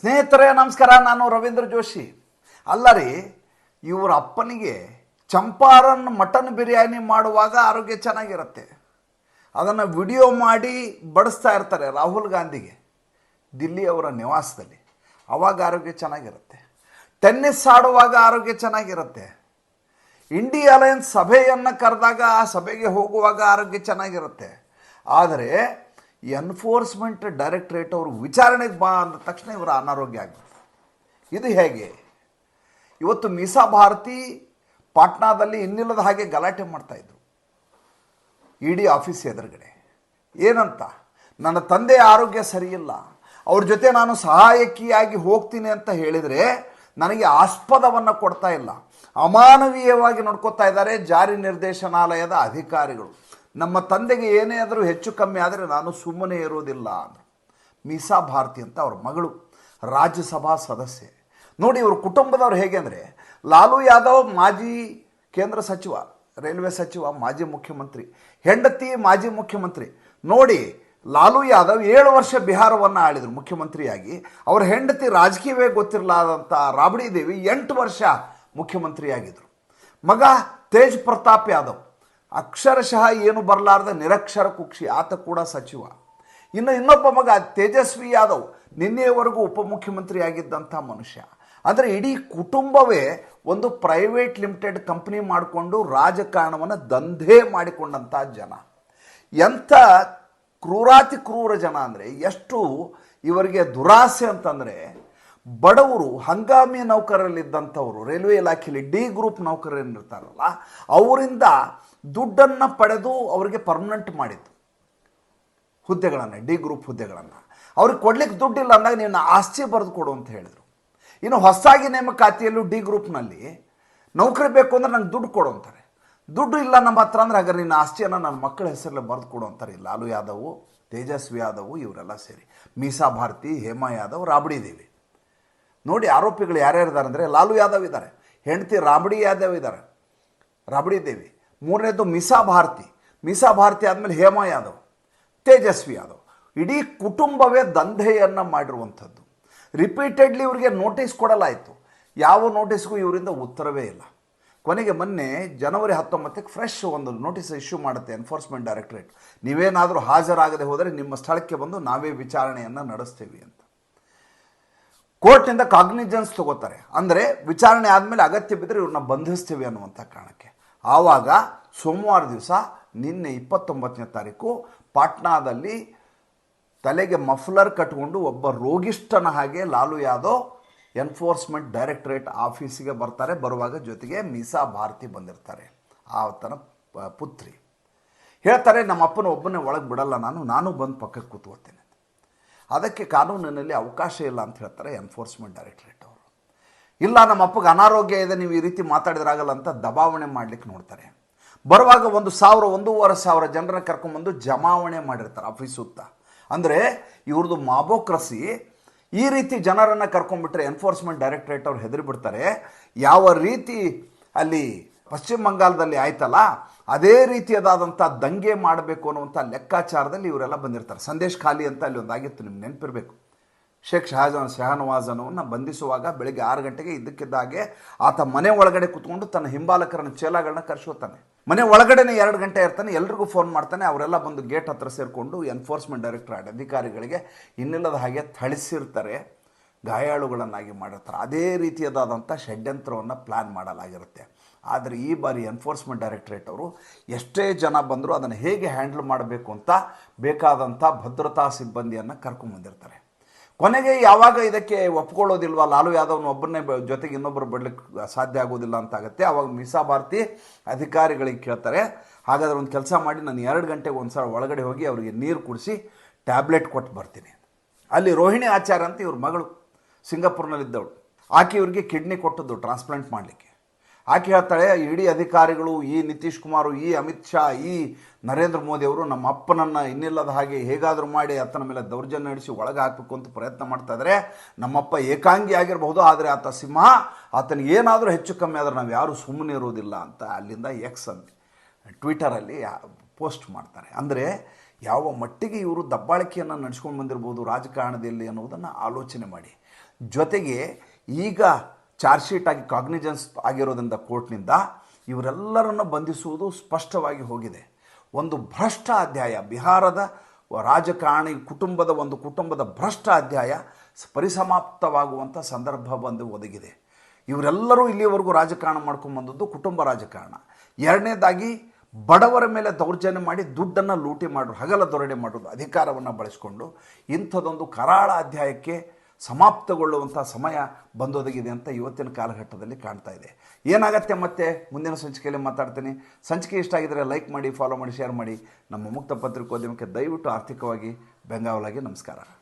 ಸ್ನೇಹಿತರೇ, ನಮಸ್ಕಾರ. ನಾನು ರವೀಂದ್ರ ಜೋಶಿ. ಅಲ್ಲ ರೀ ಇವರ ಅಪ್ಪನಿಗೆ ಚಂಪಾರನ್ ಮಟನ್ ಬಿರಿಯಾನಿ ಮಾಡುವಾಗ ಆರೋಗ್ಯ ಚೆನ್ನಾಗಿರುತ್ತೆ. ಅದನ್ನು ವಿಡಿಯೋ ಮಾಡಿ ಬಡಿಸ್ತಾ ಇರ್ತಾರೆ ರಾಹುಲ್ ಗಾಂಧಿಗೆ ದಿಲ್ಲಿಯವರ ನಿವಾಸದಲ್ಲಿ. ಅವಾಗ ಆರೋಗ್ಯ ಚೆನ್ನಾಗಿರುತ್ತೆ. ಟೆನ್ನಿಸ್ ಆಡುವಾಗ ಆರೋಗ್ಯ ಚೆನ್ನಾಗಿರುತ್ತೆ. ಇಂಡಿಯಾ ಅಲಯನ್ಸ್ ಸಭೆಯನ್ನು ಕರೆದಾಗ ಆ ಸಭೆಗೆ ಹೋಗುವಾಗ ಆರೋಗ್ಯ ಚೆನ್ನಾಗಿರುತ್ತೆ. ಆದರೆ ಎನ್ಫೋರ್ಸ್ಮೆಂಟ್ ಡೈರೆಕ್ಟ್ರೇಟ್ ಅವರು ವಿಚಾರಣೆಗೆ ಬಾ ಅಂದ ತಕ್ಷಣ ಇವರ ಅನಾರೋಗ್ಯ ಆಗಿದೆ ಇದು ಹೇಗೆ? ಇವತ್ತು ಮೀಸಾ ಭಾರತಿ ಪಾಟ್ನಾದಲ್ಲಿ ಇನ್ನಿಲ್ಲದ ಹಾಗೆ ಗಲಾಟೆ ಮಾಡ್ತಾಯಿದ್ರು ಇ ಡಿ ಆಫೀಸ್ ಎದುರುಗಡೆ. ಏನಂತ? ನನ್ನ ತಂದೆ ಆರೋಗ್ಯ ಸರಿಯಿಲ್ಲ. ಅವ್ರ ಜೊತೆ ನಾನು ಸಹಾಯಕಿಯಾಗಿ ಹೋಗ್ತೀನಿ ಅಂತ ಹೇಳಿದರೆ ನನಗೆ ಆಸ್ಪದವನ್ನು ಕೊಡ್ತಾ ಇಲ್ಲ. ಅಮಾನವೀಯವಾಗಿ ನೋಡ್ಕೋತಾ ಇದ್ದಾರೆ ಜಾರಿ ನಿರ್ದೇಶನಾಲಯದ ಅಧಿಕಾರಿಗಳು. ನಮ್ಮ ತಂದೆಗೆ ಏನೇ ಆದರೂ ಹೆಚ್ಚು ಕಮ್ಮಿ ಆದರೆ ನಾನು ಸುಮ್ಮನೆ ಇರೋದಿಲ್ಲ ಅಂತ ಮೀಸಾ ಭಾರತಿ ಅಂತ ಅವ್ರ ಮಗಳು, ರಾಜ್ಯಸಭಾ ಸದಸ್ಯೆ. ನೋಡಿ ಇವ್ರ ಕುಟುಂಬದವ್ರು ಹೇಗೆ ಅಂದರೆ, ಲಾಲು ಯಾದವ್ ಮಾಜಿ ಕೇಂದ್ರ ಸಚಿವ, ರೈಲ್ವೆ ಸಚಿವ, ಮಾಜಿ ಮುಖ್ಯಮಂತ್ರಿ, ಹೆಂಡತಿ ಮಾಜಿ ಮುಖ್ಯಮಂತ್ರಿ. ನೋಡಿ, ಲಾಲು ಯಾದವ್ ಏಳು ವರ್ಷ ಬಿಹಾರವನ್ನು ಆಳಿದರು ಮುಖ್ಯಮಂತ್ರಿಯಾಗಿ. ಅವರ ಹೆಂಡತಿ ರಾಜಕೀಯವೇ ಗೊತ್ತಿರಲಾದಂಥ ರಾಬಡಿ ದೇವಿ ಎಂಟು ವರ್ಷ ಮುಖ್ಯಮಂತ್ರಿಯಾಗಿದ್ದರು ಮಗ ತೇಜ್ ಪ್ರತಾಪ್ ಯಾದವ್ ಅಕ್ಷರಶಃ ಏನು ಬರಲಾರ್ದ ನಿರಕ್ಷರ ಕುಕ್ಷಿ, ಆತ ಕೂಡ ಸಚಿವ. ಇನ್ನು ಇನ್ನೊಬ್ಬ ಮಗ, ತೇಜಸ್ವಿ ಯಾದವ್ ನಿನ್ನೆಯವರೆಗೂ ಉಪಮುಖ್ಯಮಂತ್ರಿ ಆಗಿದ್ದಂಥ ಮನುಷ್ಯ. ಅಂದರೆ ಇಡೀ ಕುಟುಂಬವೇ ಒಂದು ಪ್ರೈವೇಟ್ ಲಿಮಿಟೆಡ್ ಕಂಪ್ನಿ ಮಾಡಿಕೊಂಡು ರಾಜಕಾರಣವನ್ನು ದಂಧೆ ಮಾಡಿಕೊಂಡಂಥ ಜನ. ಎಂಥ ಕ್ರೂರಾತಿ ಕ್ರೂರ ಜನ ಅಂದರೆ, ಎಷ್ಟು ಇವರಿಗೆ ದುರಾಸೆ ಅಂತಂದರೆ, ಬಡವರು ಹಂಗಾಮಿ ನೌಕರರಲ್ಲಿದ್ದಂಥವರು, ರೈಲ್ವೆ ಇಲಾಖೆಯಲ್ಲಿ ಡಿ ಗ್ರೂಪ್ ನೌಕರರಿರ್ತಾರಲ್ಲ, ಅವರಿಂದ ದುಡ್ಡನ್ನು ಪಡೆದು ಅವರಿಗೆ ಪರ್ಮನೆಂಟ್ ಮಾಡಿದ್ದು. ಹುದ್ದೆಗಳನ್ನು ಡಿ ಗ್ರೂಪ್ ಹುದ್ದೆಗಳನ್ನು. ಅವ್ರಿಗೆ ಕೊಡ್ಲಿಕ್ಕೆ ದುಡ್ಡಿಲ್ಲ ಅಂದಾಗ ನೀವು ಆಸ್ತಿ ಬರೆದು ಕೊಡು ಅಂತ ಹೇಳಿದರು. ಇನ್ನು ಹೊಸದಾಗಿ ನೇಮಕಾತಿಯಲ್ಲೂ ಡಿ ಗ್ರೂಪ್ನಲ್ಲಿ ನೌಕರಿ ಬೇಕು ಅಂದ್ರೆ ನಂಗೆ ದುಡ್ಡು ಕೊಡು ಅಂತಾರೆ. ದುಡ್ಡು ಇಲ್ಲ ನಮ್ಮ ಹತ್ರ ಅಂದ್ರೆ ಹಾಗಾದ್ರೆ ನಿನ್ನ ಆಸ್ತಿಯನ್ನು ನನ್ನ ಮಕ್ಕಳ ಹೆಸರಲ್ಲಿ ಬರೆದು ಕೊಡು ಅಂತಾರೆ. ಲಾಲು ಯಾದವ್, ತೇಜಸ್ವಿ ಯಾದವ್ ಇವರೆಲ್ಲ ಸೇರಿ. ಮೀಸಾ ಭಾರತಿ, ಹೇಮಾ ಯಾದವ್, ರಾಬಡಿ ದೇವಿ. ನೋಡಿ ಆರೋಪಿಗಳು ಯಾರ್ಯಾರಿದ್ದಾರೆ ಅಂದರೆ ಲಾಲು ಯಾದವ್ ಇದ್ದಾರೆ. ಹೆಂಡತಿ ರಾಬಡಿ ಯಾದವ್ ಇದ್ದಾರೆ. ರಾಬಡಿ ದೇವಿ. ಮೂರನೇದು ಮಿಸಾ ಭಾರತಿ ಮಿಸಾ ಭಾರತಿ ಆದಮೇಲೆ ಹೇಮಾ ಯಾದವ್, ತೇಜಸ್ವಿ ಯಾದವ್. ಇಡೀ ಕುಟುಂಬವೇ ದಂಧೆಯನ್ನು ಮಾಡಿರುವಂಥದ್ದು. ರಿಪೀಟೆಡ್ಲಿ ಇವರಿಗೆ ನೋಟಿಸ್ ಕೊಡಲಾಯಿತು. ಯಾವ ನೋಟಿಸ್ಗೂ ಇವರಿಂದ ಉತ್ತರವೇ ಇಲ್ಲ. ಕೊನೆಗೆ ಮೊನ್ನೆ ಜನವರಿ ಹತ್ತೊಂಬತ್ತಕ್ಕೆ ಫ್ರೆಶ್ ಒಂದು ನೋಟಿಸ್ ಇಶ್ಯೂ ಮಾಡುತ್ತೆ ಎನ್ಫೋರ್ಸ್ಮೆಂಟ್ ಡೈರೆಕ್ಟರೇಟ್. ನೀವೇನಾದರೂ ಹಾಜರಾಗದೆ ಹೋದರೆ ನಿಮ್ಮ ಸ್ಥಳಕ್ಕೆ ಬಂದು ನಾವೇ ವಿಚಾರಣೆಯನ್ನು ನಡೆಸ್ತೀವಿ ಅಂತ. ಕೋರ್ಟ್ನಿಂದ ಕಾಗ್ನಿಜೆನ್ಸ್ ತಗೋತಾರೆ. ಅಂದರೆ ವಿಚಾರಣೆ ಆದಮೇಲೆ ಅಗತ್ಯ ಬಿದ್ದರೆ ಇವ್ರನ್ನ ಬಂಧಿಸ್ತೀವಿ ಅನ್ನುವಂಥ ಕಾರಣಕ್ಕೆ. ಆವಾಗ ಸೋಮವಾರ ದಿವಸ ನಿನ್ನೆ ಇಪ್ಪತ್ತೊಂಬತ್ತನೇ ತಾರೀಕು ಪಾಟ್ನಾದಲ್ಲಿ ತಲೆಗೆ ಮಫ್ಲರ್ ಕಟ್ಕೊಂಡು ಒಬ್ಬ ರೋಗಿಷ್ಠನ ಹಾಗೆ ಲಾಲು ಯಾದವ್ ಎನ್ಫೋರ್ಸ್ಮೆಂಟ್ ಡೈರೆಕ್ಟರೇಟ್ ಆಫೀಸಿಗೆ ಬರ್ತಾರೆ. ಬರುವಾಗ ಜೊತೆಗೆ ಮೀಸಾ ಭಾರತಿ ಬಂದಿರ್ತಾರೆ. ಆತನ ಪುತ್ರಿ. ಹೇಳ್ತಾರೆ, ನಮ್ಮ ಅಪ್ಪನ ಒಬ್ಬನೇ ಒಳಗೆ ಬಿಡಲ್ಲ ನಾನು ನಾನು ಬಂದು ಪಕ್ಕಕ್ಕೆ ಕೂತ್ಕೋತೇನೆ ಅದಕ್ಕೆ ಕಾನೂನಿನಲ್ಲಿ ಅವಕಾಶ ಇಲ್ಲ ಅಂತ ಹೇಳ್ತಾರೆ ಎನ್ಫೋರ್ಸ್ಮೆಂಟ್ ಡೈರೆಕ್ಟರೇಟ್ ಇಲ್ಲ, ನಮ್ಮ ಅಪ್ಪಗೆ ಅನಾರೋಗ್ಯ ಇದೆ, ನೀವು ಈ ರೀತಿ ಮಾತಾಡಿದ್ರಾಗಲ್ಲ ಅಂತ ದಬಾವಣೆ ಮಾಡಲಿಕ್ಕೆ ನೋಡ್ತಾರೆ. ಬರುವಾಗ ಒಂದು ಸಾವಿರ, ಒಂದೂವರೆ ಸಾವಿರ ಜನರನ್ನ ಕರ್ಕೊಂಬಂದು ಜಮಾವಣೆ ಮಾಡಿರ್ತಾರೆ ಆಫೀಸ್ ಸುತ್ತ. ಅಂದರೆ ಇವ್ರದ್ದು ಮಾಬೋಕ್ರಸಿ ಈ ರೀತಿ ಜನರನ್ನು ಕರ್ಕೊಂಡ್ಬಿಟ್ರೆ ಎನ್ಫೋರ್ಸ್ಮೆಂಟ್ ಡೈರೆಕ್ಟ್ರೇಟ್ ಅವ್ರು ಹೆದರಿಬಿಡ್ತಾರೆ. ಯಾವ ರೀತಿ ಅಲ್ಲಿ ಪಶ್ಚಿಮ ಬಂಗಾಲದಲ್ಲಿ ಆಯ್ತಲ್ಲ, ಅದೇ ರೀತಿಯದಾದಂಥ ದಂಗೆ ಮಾಡಬೇಕು ಅನ್ನುವಂಥ ಲೆಕ್ಕಾಚಾರದಲ್ಲಿ ಇವರೆಲ್ಲ ಬಂದಿರ್ತಾರೆ. ಸಂದೇಶ್ ಖಾಲಿ ಅಂತ ಅಲ್ಲಿ ಒಂದಾಗಿತ್ತು, ನಿಮ್ಗೆ ನೆನಪಿರಬೇಕು. ಶೇಖ್ ಶಹಜಾನ್ ಶಹನವಾಜನವನ್ನು ಬಂಧಿಸುವಾಗ ಬೆಳಗ್ಗೆ ಆರು ಗಂಟೆಗೆ ಇದ್ದಕ್ಕಿದ್ದಾಗೆ ಆತ ಮನೆ ಒಳಗಡೆ ಕುತ್ಕೊಂಡು ತನ್ನ ಹಿಂಬಾಲಕರನ್ನ ಚೇಲಾಗಳನ್ನ ಕರೆಸೋತಾನೆ ಮನೆ ಒಳಗಡೆನೆ ಎರಡು ಗಂಟೆ ಇರ್ತಾನೆ, ಎಲ್ರಿಗೂ ಫೋನ್ ಮಾಡ್ತಾನೆ, ಅವರೆಲ್ಲ ಬಂದು ಗೇಟ್ ಹತ್ರ ಸೇರಿಕೊಂಡು ಎನ್ಫೋರ್ಸ್ಮೆಂಟ್ ಡೈರೆಕ್ಟರೇಟ್ ಅಧಿಕಾರಿಗಳಿಗೆ ಇನ್ನಿಲ್ಲದ ಹಾಗೆ ಥಳಿಸಿರ್ತಾರೆ, ಗಾಯಾಳುಗಳನ್ನಾಗಿ ಮಾಡಿರ್ತಾರೆ. ಅದೇ ರೀತಿಯದಾದಂಥ ಷಡ್ಯಂತ್ರವನ್ನು ಪ್ಲ್ಯಾನ್ ಮಾಡಲಾಗಿರುತ್ತೆ. ಆದರೆ ಈ ಬಾರಿ ಎನ್ಫೋರ್ಸ್ಮೆಂಟ್ ಡೈರೆಕ್ಟ್ರೇಟ್ ಅವರು ಎಷ್ಟೇ ಜನ ಬಂದರೂ ಅದನ್ನು ಹೇಗೆ ಹ್ಯಾಂಡಲ್ ಮಾಡಬೇಕು ಅಂತ ಬೇಕಾದಂಥ ಭದ್ರತಾ ಸಿಬ್ಬಂದಿಯನ್ನು ಕರ್ಕೊಂಬಂದಿರ್ತಾರೆ ಕೊನೆಗೆ ಯಾವಾಗ ಇದಕ್ಕೆ ಒಪ್ಕೊಳ್ಳೋದಿಲ್ವಾ? ಲಾಲು ಯಾದವ್ನ ಒಬ್ಬರನ್ನೇ ಜೊತೆಗೆ ಇನ್ನೊಬ್ಬರು ಬಿಡ್ಲಿಕ್ಕೆ ಸಾಧ್ಯ ಆಗೋದಿಲ್ಲ ಅಂತ ಆಗುತ್ತೆ. ಅವಾಗ ಮೀಸಾ ಭಾರತಿ ಅಧಿಕಾರಿಗಳಿಗೆ ಕೇಳ್ತಾರೆ. ಹಾಗಾದ್ರೆ ಒಂದು ಕೆಲಸ ಮಾಡಿ, ನಾನು ಎರಡು ಗಂಟೆಗೆ ಒಂದು ಸಲ ಒಳಗಡೆ ಹೋಗಿ ಅವರಿಗೆ ನೀರು ಕುಡಿಸಿ ಟ್ಯಾಬ್ಲೆಟ್ ಕೊಟ್ಟು ಬರ್ತೀನಿ. ಅಲ್ಲಿ ರೋಹಿಣಿ ಆಚಾರ್ಯ ಅಂತ ಇವ್ರ ಮಗಳು ಸಿಂಗಾಪುರ್ನಲ್ಲಿದ್ದವಳು. ಆಕೆ ಇವ್ರಿಗೆ ಕಿಡ್ನಿ ಕೊಟ್ಟದ್ದು ಟ್ರಾನ್ಸ್ಪ್ಲಾಂಟ್ ಮಾಡಲಿಕ್ಕೆ. ಆಕೆ ಹೇಳ್ತಾಳೆ, ಇಡೀ ಅಧಿಕಾರಿಗಳು ಈ ನಿತೀಶ್ ಕುಮಾರ್, ಈ ಅಮಿತ್ ಶಾ, ಈ ನರೇಂದ್ರ ಮೋದಿ ಅವರು ನಮ್ಮ ಅಪ್ಪನನ್ನು ಇನ್ನಿಲ್ಲದ ಹಾಗೆ ಹೇಗಾದರೂ ಮಾಡಿ ಆತನ ಮೇಲೆ ದೌರ್ಜನ್ಯ ನಡೆಸಿ ಒಳಗೆ ಹಾಕಬೇಕು ಅಂತ ಪ್ರಯತ್ನ ಮಾಡ್ತಾ ಇದ್ದಾರೆ ನಮ್ಮಪ್ಪ ಏಕಾಂಗಿ ಆಗಿರಬಹುದು, ಆದರೆ ಆತ ಸಿಂಹ, ಆತನಿಗೆ ಏನಾದರೂ ಹೆಚ್ಚು ಕಮ್ಮಿ ಆದರೆ ನಾವು ಯಾರೂ ಸುಮ್ಮನೆ ಇರೋದಿಲ್ಲ ಅಂತ ಅಲ್ಲಿಂದ ಎಕ್ಸ್ ಅಂತ ಟ್ವಿಟರಲ್ಲಿ ಪೋಸ್ಟ್ ಮಾಡ್ತಾರೆ. ಅಂದರೆ ಯಾವ ಮಟ್ಟಿಗೆ ಇವರು ದಬ್ಬಾಳಿಕೆಯನ್ನು ನಡೆಸ್ಕೊಂಡು ಬಂದಿರ್ಬೋದು ರಾಜಕಾರಣದಲ್ಲಿ ಅನ್ನೋದನ್ನು ಆಲೋಚನೆ ಮಾಡಿ. ಜೊತೆಗೆ ಈಗ ಚಾರ್ಜ್ ಶೀಟ್ ಆಗಿ ಕಾಗ್ನಿಜೆನ್ಸ್ ಆಗಿರೋದ್ರಿಂದ ಕೋರ್ಟ್ನಿಂದ ಇವರೆಲ್ಲರನ್ನು ಬಂಧಿಸುವುದು ಸ್ಪಷ್ಟವಾಗಿ ಹೋಗಿದೆ. ಒಂದು ಭ್ರಷ್ಟ ಅಧ್ಯಾಯ ಬಿಹಾರದ ರಾಜಕಾರಣಿ ಕುಟುಂಬದ ಒಂದು ಕುಟುಂಬದ ಭ್ರಷ್ಟ ಅಧ್ಯಾಯ ಪರಿಸಮಾಪ್ತವಾಗುವಂಥ ಸಂದರ್ಭ ಬಂದು ಒದಗಿದೆ. ಇವರೆಲ್ಲರೂ ಇಲ್ಲಿಯವರೆಗೂ ರಾಜಕಾರಣ ಮಾಡ್ಕೊಂಬಂದದ್ದು ಕುಟುಂಬ ರಾಜಕಾರಣ. ಎರಡನೇದಾಗಿ ಬಡವರ ಮೇಲೆ ದೌರ್ಜನ್ಯ ಮಾಡಿ ದುಡ್ಡನ್ನು ಲೂಟಿ ಮಾಡೋದು ಹಗಲ ದೊರಡೆ ಮಾಡೋದು ಅಧಿಕಾರವನ್ನು ಬಳಸಿಕೊಂಡು ಇಂಥದ್ದೊಂದು ಕರಾಳ ಅಧ್ಯಾಯಕ್ಕೆ ಸಮಾಪ್ತಗೊಳ್ಳುವಂಥ ಸಮಯ ಬಂದೊದಗಿದೆ ಅಂತ ಇವತ್ತಿನ ಕಾಲಘಟ್ಟದಲ್ಲಿ ಕಾಣ್ತಾ ಇದೆ. ಏನಾಗತ್ತೆ ಮತ್ತೆ? ಮುಂದಿನ ಸಂಚಿಕೆಯಲ್ಲಿ ಮಾತಾಡ್ತೀನಿ. ಸಂಚಿಕೆ ಇಷ್ಟ ಆಗಿದರೆ ಲೈಕ್ ಮಾಡಿ ಫಾಲೋ ಮಾಡಿ ಶೇರ್ ಮಾಡಿ. ನಮ್ಮ ಮುಕ್ತ ಪತ್ರಿಕೋದ್ಯಮಕ್ಕೆ ದಯವಿಟ್ಟು ಆರ್ಥಿಕವಾಗಿ ಬೆಂಗಾವಲಾಗಿ ನಮಸ್ಕಾರ.